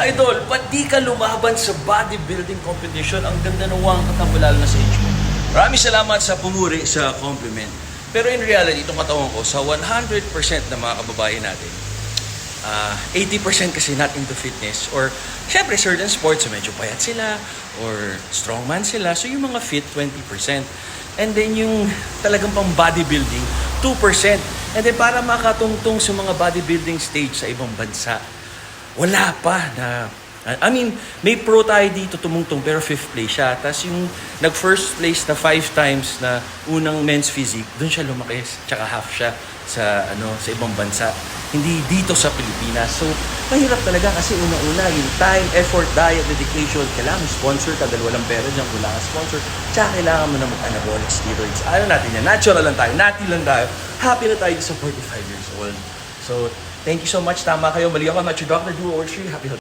Idol, ba't di ka lumaban sa bodybuilding competition? Ang ganda ng wang katawan lalo na sa mo. Maraming salamat sa pumuri sa compliment. Pero in reality, itong katawan ko, sa 100% na mga kababayan natin, ah 80% kasi not into fitness or syempre certain sports medyo payat sila or strongman sila so yung mga fit 20% and then yung talagang pang bodybuilding 2% and then para makatungtong sa mga bodybuilding stage sa ibang bansa wala pa na I mean, may pro tayo dito tumungtong pero fifth place siya. Tapos yung nag-first place na five times na unang men's physique, doon siya lumaki. Tsaka half siya sa ano sa ibang bansa. Hindi dito sa Pilipinas. So, mahirap talaga kasi una-una yung time, effort, diet, dedication. Kailangan sponsor ka dahil walang pera dyan. Wala kang sponsor. Tsaka kailangan mo na mag-anabolic steroids. Ano natin yan? Natural lang tayo. Nati lang tayo. Happy na tayo sa 45 years old. So, thank you so much. Tama kayo. Mali ako. I'm not your doctor. Do or Happy health.